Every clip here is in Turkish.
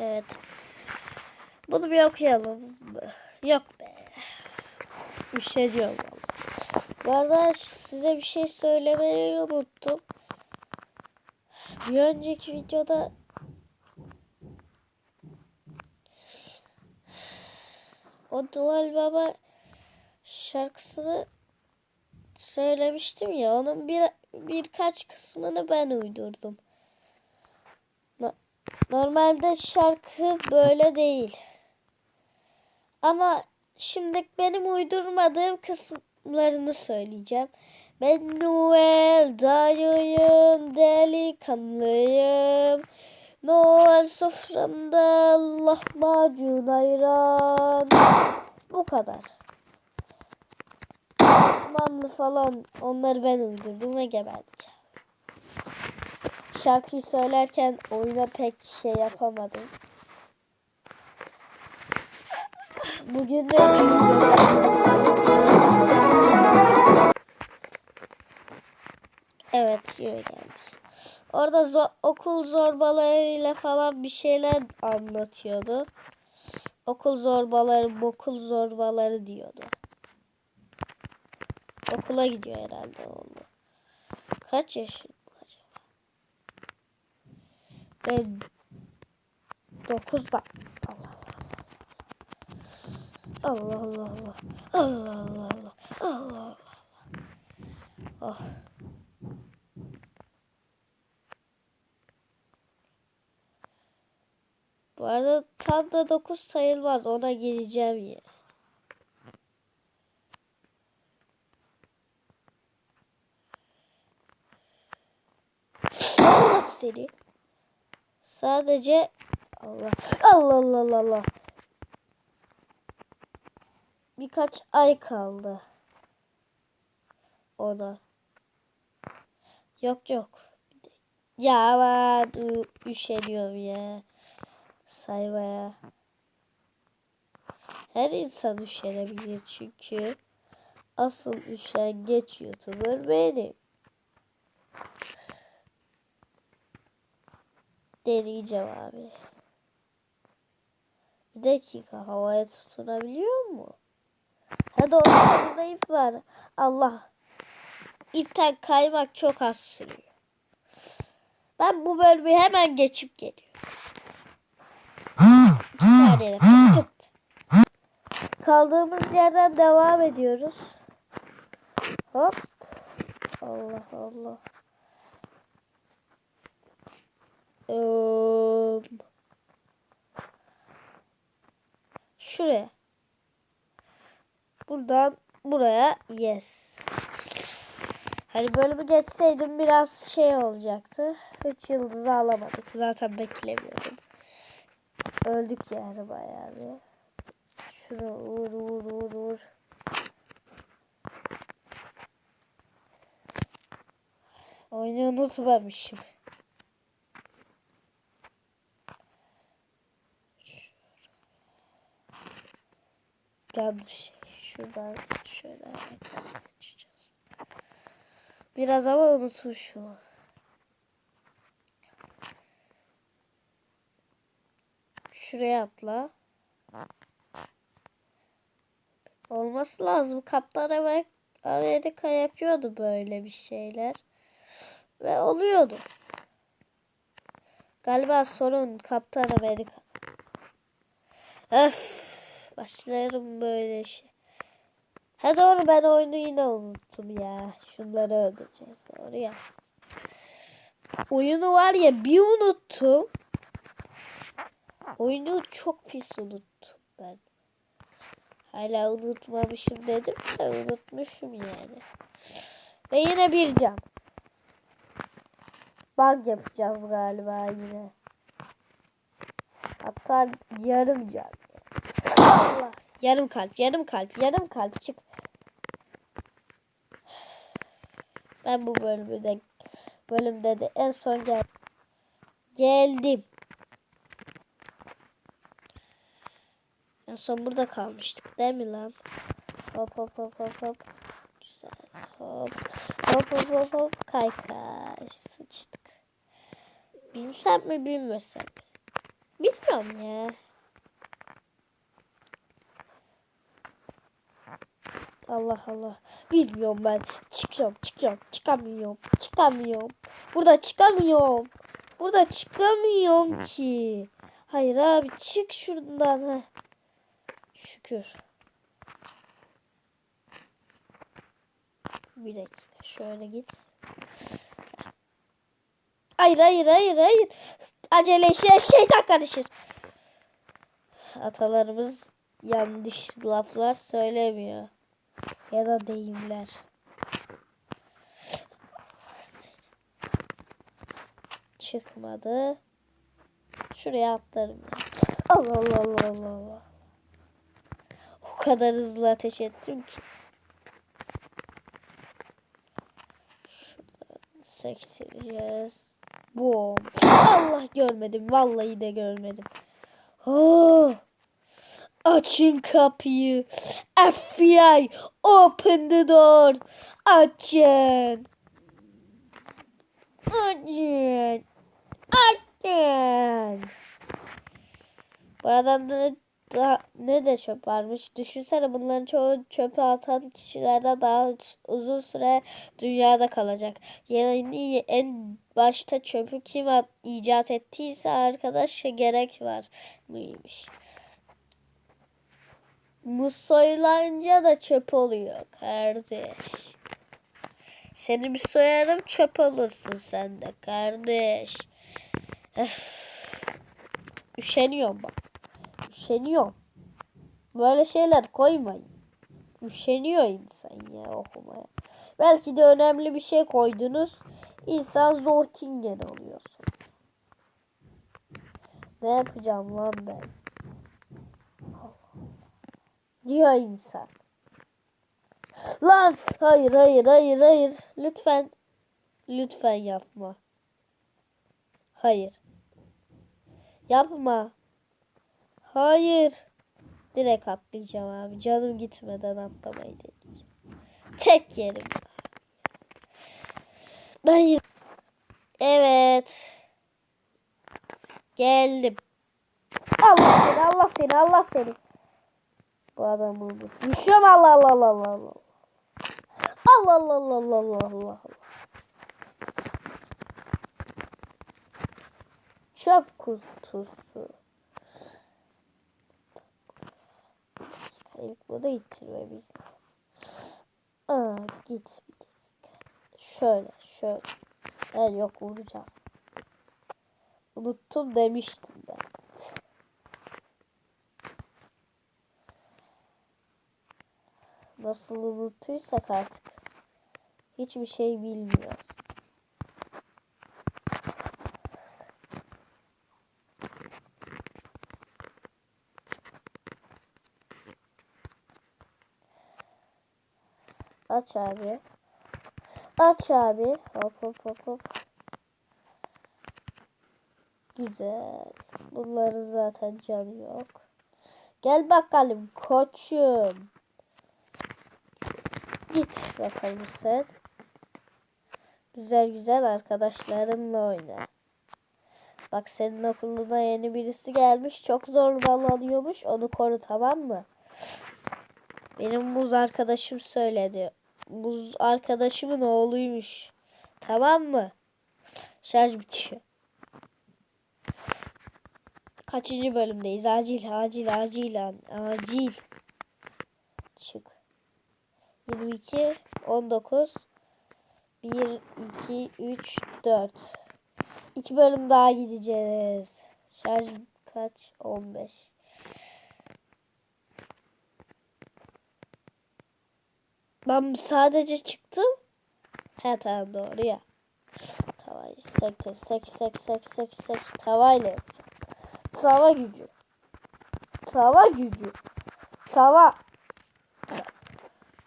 Evet. Bunu bir okuyalım. Yok be. Bir şey diyorum. Bu arada size bir şey söylemeyi unuttum. Bir önceki videoda o Noel Baba şarkısını söylemiştim ya onun bir birkaç kısmını ben uydurdum. No- Normalde şarkı böyle değil. Ama şimdi benim uydurmadığım kısımlarını söyleyeceğim. Ben Noel dayıyım, delikanlıyım. Noel soframda lahmacun ayran. Bu kadar. Osmanlı falan onları ben uydurdum ve geberdik. Şarkıyı söylerken oyuna pek şey yapamadım. Bugün de Evet gelmiş. Orada zo- okul zorbalarıyla falan bir şeyler anlatıyordu. Okul zorbaları, okul zorbaları diyordu. Okula gidiyor herhalde oğlum. Kaç yaşında? Ben 9'da. Allah Allah. Allah Allah Allah. Allah Allah Allah. Allah Allah. Oh. Bu arada tam da 9 sayılmaz. Ona gireceğim ya. Allah seni. Sadece Allah Allah Allah Allah Allah. Birkaç ay kaldı. Ona. Yok yok. Ya ben üşeniyorum ya. Saymaya. Her insan üşenebilir çünkü. Asıl üşengeç YouTuber benim. Deneyeceğim abi. Bir dakika havaya tutunabiliyor mu? Hadi orada burada ip var. Allah. İpten kaymak çok az sürüyor. Ben bu bölümü hemen geçip geliyorum. Bir saniye. Pıt pıt. Kaldığımız yerden devam ediyoruz. Hop. Allah Allah. Eee, şuraya. Buradan buraya yes. Hani bölümü geçseydim biraz şey olacaktı. Üç yıldızı alamadık. Zaten beklemiyordum. Öldük yani bayağı bir. Şunu vur vur vur vur. Oyunu unutmamışım. Yanlış şey. Şuradan şöyle açacağız. Biraz ama unutmuşum. Şuraya atla. Olması lazım. Kaptan Amer- Amerika yapıyordu böyle bir şeyler. Ve oluyordu. Galiba sorun Kaptan Amerika. Öf. Başlarım böyle şey. Ha doğru ben oyunu yine unuttum ya. Şunları öldüreceğiz doğru ya. Oyunu var ya bir unuttum. Oyunu çok pis unuttum ben. Hala unutmamışım dedim de unutmuşum yani. Ve yine bir cam. Bug yapacağız galiba yine. Hatta yarım cam. Yarım kalp, yarım kalp, yarım kalp çık. Ben bu bölümde bölümde de en son gel geldim. En son burada kalmıştık değil mi lan? Hop hop hop hop hop. Güzel. Hop. Hop hop hop hop. Kay kay. Sıçtık. Bilsem mi bilmesem mi? Bilmiyorum ya. Allah Allah. Bilmiyorum ben. Çıkıyorum, çıkıyorum. Çıkamıyorum. Çıkamıyorum. Burada çıkamıyorum. Burada çıkamıyorum ki. Hayır abi çık şuradan. Heh. Şükür. Bir dakika şöyle git. Hayır hayır hayır hayır. Acele şey şeytan karışır. Atalarımız yanlış laflar söylemiyor. Ya da deyimler. Çıkmadı. Şuraya atlarım. Allah Allah Allah Allah Allah. O kadar hızlı ateş ettim ki. Şuradan sektireceğiz. Bom. Allah görmedim. Vallahi de görmedim. Oh. Açın kapıyı. FBI open the door. Açın. Açın. Açın. Bu arada ne, da, ne de çöp varmış. Düşünsene bunların çoğu çöpe atan kişilerden daha uzun süre dünyada kalacak. Yani en başta çöpü kim at, icat ettiyse arkadaş gerek var mıymış. Muz soyulanca da çöp oluyor kardeş. Seni bir soyarım çöp olursun sen de kardeş. Öf. Üşeniyorum bak. Üşeniyorum. Böyle şeyler koymayın. Üşeniyor insan ya okumaya. Belki de önemli bir şey koydunuz. İnsan zortingen oluyorsun. Ne yapacağım lan ben? Diyor insan. Lan hayır hayır hayır hayır. Lütfen. Lütfen yapma. Hayır. Yapma. Hayır. Direkt atlayacağım abi. Canım gitmeden atlamayı deneyeceğim. Tek yerim. Ben. Evet. Geldim. Allah seni, Allah seni, Allah seni. Bu adamı unutmuşum. Allah Allah Allah Allah Allah. Allah Allah Allah Allah Allah Allah. Çöp kutusu. İlk bunu ittirmemiz lazım. Aa, git bir dakika. Şöyle şöyle. Yani yok vuracağız. Unuttum demiştim ben. Nasıl unuttuysak artık. Hiçbir şey bilmiyoruz. Aç abi. Aç abi. Hop hop hop hop. Güzel. Bunların zaten canı yok. Gel bakalım koçum. Git bakalım sen. Güzel güzel arkadaşlarınla oyna. Bak senin okuluna yeni birisi gelmiş. Çok zorbalanıyormuş. Onu koru tamam mı? Benim muz arkadaşım söyledi. Muz arkadaşımın oğluymuş. Tamam mı? Şarj bitiyor. Kaçıncı bölümdeyiz? Acil, acil, acil, acil. Çık. 22, 19, 1, 2, 3, 4. İki bölüm daha gideceğiz. Şarj kaç? 15. Ben sadece çıktım. He tamam doğru ya. Tavayı sektir sek sek sek sek sek tavayla yapacağım. Tava gücü. Tava gücü. Tava.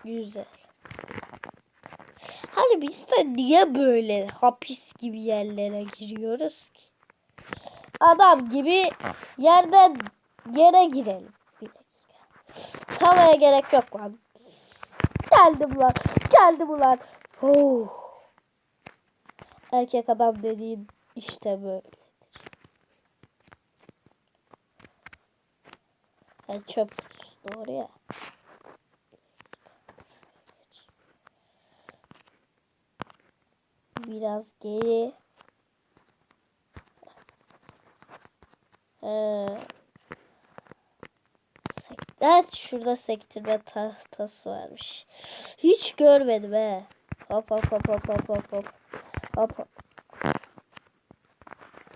Güzel. Hani biz de niye böyle hapis gibi yerlere giriyoruz ki? Adam gibi yerden yere girelim. Bir dakika. Tavaya gerek yok lan. Geldim lan. Geldim ulan. Oh. Erkek adam dediğin işte böyledir. Yani çöp doğru ya. Biraz geri. Ee, evet şurada sektirme tahtası varmış. Hiç görmedim he. Hop hop hop hop hop hop. Hop hop.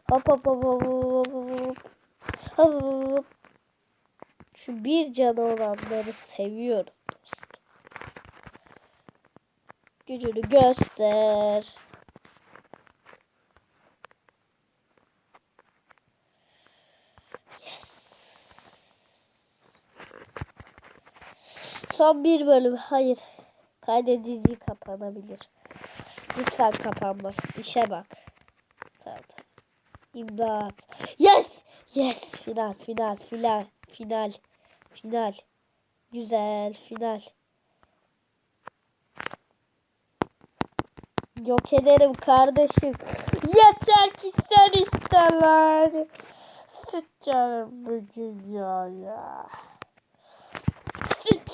Hop hop hop hop hop hop hop. Hop hop hop. Şu bir canı olanları seviyorum dostum. Gücünü göster. 91 bölüm. Hayır. Kaydedici kapanabilir. Lütfen kapanmasın. İşe bak. Tamam, tamam. İmdat. Yes. Yes. Final. Final. Final. Final. Final. Güzel. Final. Yok ederim kardeşim. Yeter ki sen isterler. Süt bugün ya ya.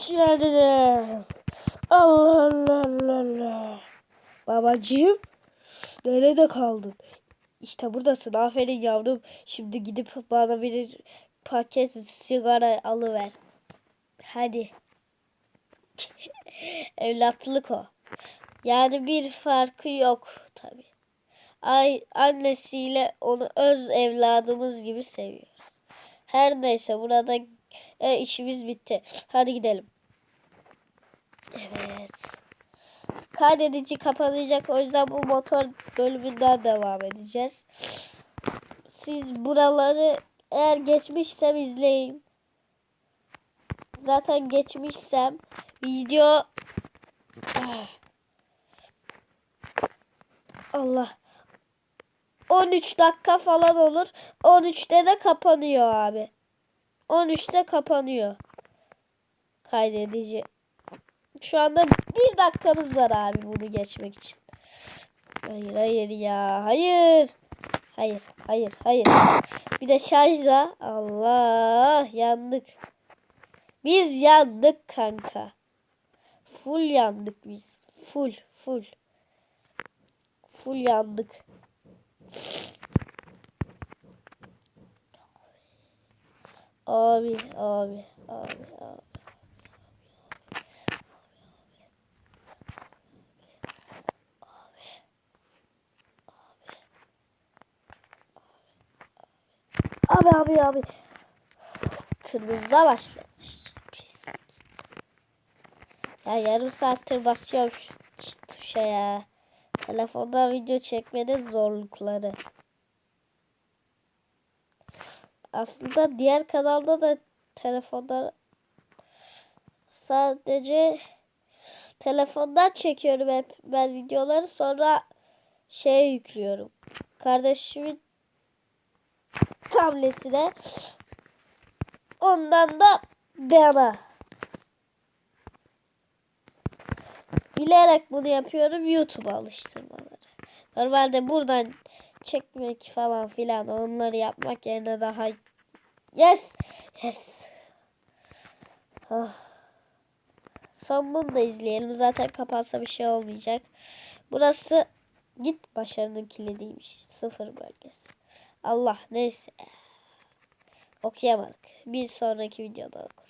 Canım. Allah Allah Allah Allah. Babacığım. Nerede kaldın? İşte buradasın. Aferin yavrum. Şimdi gidip bana bir paket sigara alıver. Hadi. Evlatlık o. Yani bir farkı yok tabi. Ay annesiyle onu öz evladımız gibi seviyoruz. Her neyse burada e, işimiz bitti. Hadi gidelim. Evet. Kaydedici kapanacak. O yüzden bu motor bölümünden devam edeceğiz. Siz buraları eğer geçmişsem izleyin. Zaten geçmişsem video Ah. Allah 13 dakika falan olur. 13'te de kapanıyor abi. 13'te kapanıyor. Kaydedici. Şu anda bir dakikamız var abi bunu geçmek için. Hayır hayır ya. Hayır. Hayır hayır hayır. Bir de şarjda. Allah yandık. Biz yandık kanka. Full yandık biz. Full full. Full yandık. Abi abi abi abi. Abi abi. Kırmızıda başladı. Pis. Ya yarım saattir basıyorum şu şu tuşa ya. Telefonda video çekmenin zorlukları. Aslında diğer kanalda da telefonda sadece telefondan çekiyorum hep ben videoları sonra şeye yüklüyorum. Kardeşimin tabletine ondan da bana. Bilerek bunu yapıyorum YouTube alıştırmaları. Normalde buradan çekmek falan filan onları yapmak yerine daha yes! Yes! Ah. son bunu da izleyelim. Zaten kapansa bir şey olmayacak. Burası git başarının kilidiymiş. Sıfır bölgesi Allah neyse okuyamadık bir sonraki videoda oku.